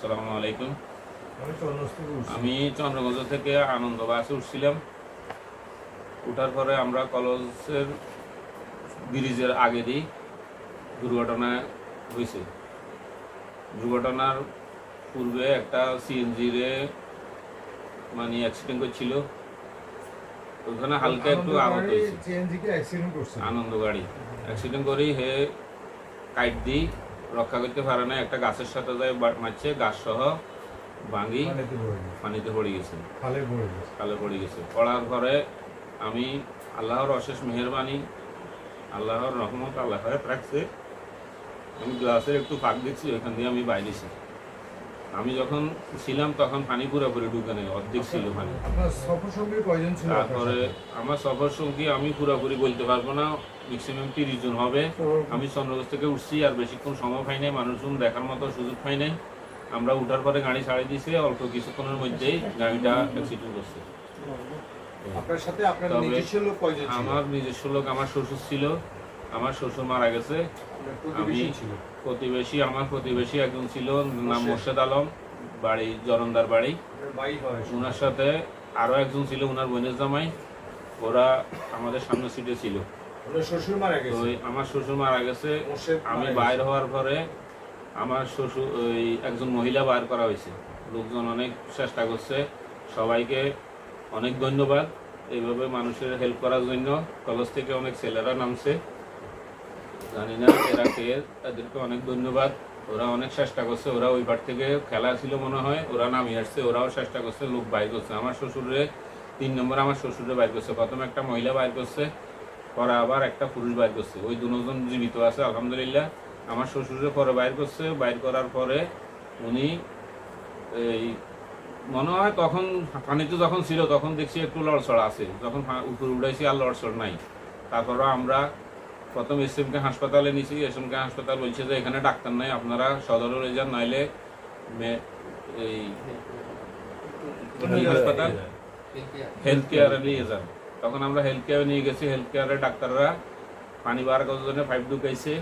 আসসালামু আলাইকুম। আমি চন্দ্রগঞ্জ থেকে আনন্দ বাসে উঠছিলাম। উঠার পরে আমরা কলেজের ব্রিজের আগে দিই দুর্ঘটনা হয়েছে। দুর্ঘটনার পূর্বে একটা সিএনজি রে মানে অ্যাক্সিডেন্ট করছিল ওখানে হালকা একটু আহত হয়েছে। আনন্দ গাড়ি অ্যাক্সিডেন্ট করি হে কাইট দিই রক্ষা করতে পারে না। একটা গাছের সাথে যায় মারছে গাছ সহ ভাঙি পানিতে পড়ে গেছে, পানিতে পড়ে খালে পড়ে গেছে। কালে পড়ে গেছে। পড়ার পরে আমি আল্লাহর অশেষ মেহরবানি আল্লাহর রহমত আল্লাহ রাখছে আমি গ্লাসের একটু ফাঁক দিচ্ছি ওইখান দিয়ে আমি বাইরেছি। আমি যখন ছিলাম তখন পানি পুরোপুরি ঢুকে নেই অর্ধেক ছিল পানি। কয়জন ছিল আপনার তারপরে আমার সফর সঙ্গী আমি পুরোপুরি বলতে পারব না ম্যাক্সিমাম তিরিশ জন হবে। আমি চন্দ্রগঞ্জ থেকে উঠছি আর বেশিক্ষণ সময় পাই নাই মানুষজন দেখার মতো সুযোগ পাই নাই। আমরা উঠার পরে গাড়ি ছাড়ি দিয়েছি অল্প কিছুক্ষণের মধ্যেই গাড়িটা অ্যাক্সিডেন্ট করছে। আমার নিজস্ব লোক আমার শ্বশুর ছিল। আমার শ্বশুর মারা গেছে। প্রতিবেশী আমি- প্রতিবেশী আমার প্রতিবেশী একজন ছিল নাম মোর্শেদ। আলম বাড়ি জরন্দার বাড়ি। ওনার সাথে আরও একজন ছিল ওনার বোনের জামাই। ওরা আমাদের সামনে সিটে ছিল। আমার শ্বশুর মারা গেছে। আমি বাইর হওয়ার পরে আমার শ্বশুর ওই একজন মহিলা বাইর করা হয়েছে। লোকজন অনেক চেষ্টা করছে। সবাইকে অনেক ধন্যবাদ। এইভাবে মানুষের হেল্প করার জন্য। কলেজ থেকে অনেক ছেলেরা নামছে। জানি না এরা কে তাদেরকে অনেক ধন্যবাদ। ওরা অনেক চেষ্টা করছে, ওরা ওই পার থেকে খেলা ছিল মনে হয়, ওরা নামিয়ে আসছে, ওরাও চেষ্টা করছে, লোক বাইর করছে। আমার শ্বশুরে তিন নম্বর, আমার শ্বশুরে বাইর করছে, প্রথমে একটা মহিলা বাইর করছে, পরে আবার একটা পুরুষ বাইর করছে। ওই দুজন জীবিত আছে, আলহামদুলিল্লাহ। আমার শ্বশুরে পরে বাইর করছে, বাইর করার পরে উনি এই মনে হয় তখন পানিতে যখন ছিল, তখন দেখছি একটু লড়ছড় আছে। যখন উপরে উঠেছি আর লড়ছড় নাই। তারপরে আমরা প্রথম এস কে হাসপাতালে নিছি এস কে হাসপাতাল বলছে যে এখানে ডাক্তার নাই আপনারা সদর লয়ে যান নাইলে এই হাসপাতাল হেলথ কেয়ারে নিয়ে যান। তখন আমরা হেলথ কেয়ারে নিয়ে গেছি হেলথ কেয়ারে ডাক্তাররা পানি বার করার জন্য পাইপ ঢুকাইছে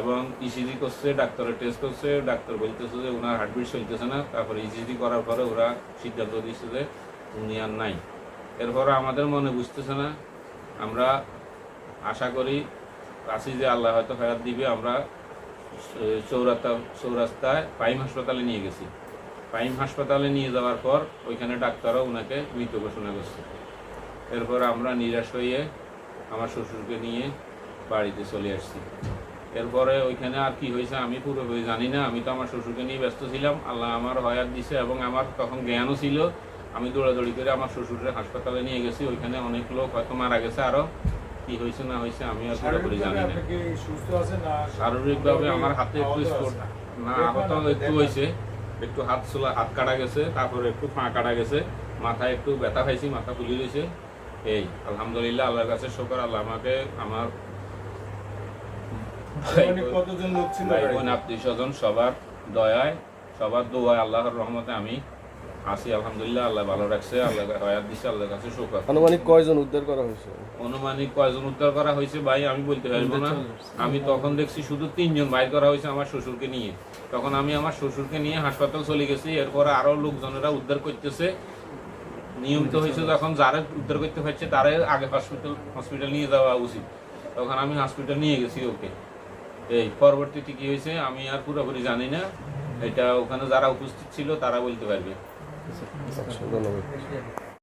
এবং ইসিজি করছে ডাক্তারের টেস্ট করছে ডাক্তার বলতেছে যে ওনার হার্টবিট চলতেছে না তারপরে ইসিজি করার পরে ওরা সিদ্ধান্ত দিচ্ছে যে উনি আর নাই। এরপরে আমাদের মনে বুঝতেছে না আমরা আশা করি আছি যে আল্লাহ হয়তো হায়াত দিবে, আমরা চৌরাস্তা, চৌরাস্তায় পাইম হাসপাতালে নিয়ে গেছি। পাইম হাসপাতালে নিয়ে যাওয়ার পর ওইখানে ডাক্তারও ওনাকে মৃত ঘোষণা করছে। এরপর আমরা নিরাশ হয়ে আমার শ্বশুরকে নিয়ে বাড়িতে চলে আসছি। এরপরে ওইখানে আর কি হয়েছে আমি পুরোপুরি জানি না। আমি তো আমার শ্বশুরকে নিয়ে ব্যস্ত ছিলাম। আল্লাহ আমার হয়াত দিছে এবং আমার তখন জ্ঞানও ছিল। আমি দৌড়াদৌড়ি করে আমার শ্বশুরের হাসপাতালে নিয়ে গেছি। ওইখানে অনেক লোক হয়তো মারা গেছে আরও। কি হয়েছে না হয়েছে আমি আর পুরোপুরি জানি না। শারীরিকভাবে আমার হাতে একটু স্পট না আহত একটু হয়েছে। একটু হাত ছোলা হাত কাটা গেছে তারপরে একটু ফা কাটা গেছে মাথায় একটু ব্যথা খাইছি মাথা ফুলি রয়েছে। এই আলহামদুলিল্লাহ আল্লাহর কাছে শোকর আল্লাহ আমাকে আমার কতজন লোক ছিল? সবার দয়ায় সবার দোয়ায় আল্লাহর রহমতে আমি আছি আলহামদুলিল্লাহ আল্লাহ ভালো রাখছে আল্লাহ হয়াত দিছে আল্লাহর কাছে শোকর। আনুমানিক কয়জন উদ্ধার করা হয়েছে? অনুমানিক কয়জন উদ্ধার করা হয়েছে ভাই আমি বলতে পারব না। আমি তখন দেখছি শুধু তিনজন বাইর করা হয়েছে আমার শ্বশুরকে নিয়ে। তখন আমি আমার শ্বশুরকে নিয়ে হাসপাতাল চলে গেছি এরপরে আরও লোকজনেরা উদ্ধার করতেছে। নিয়মিত হয়েছে যখন যারা উদ্ধার করতে পারছে তারাই আগে হসপিটাল হসপিটাল নিয়ে যাওয়া উচিত। তখন আমি হসপিটাল নিয়ে গেছি ওকে। এই পরবর্তীতে কি হয়েছে আমি আর পুরোপুরি জানি না। এটা ওখানে যারা উপস্থিত ছিল তারা বলতে পারবে। আচ্ছা ধন্যবাদ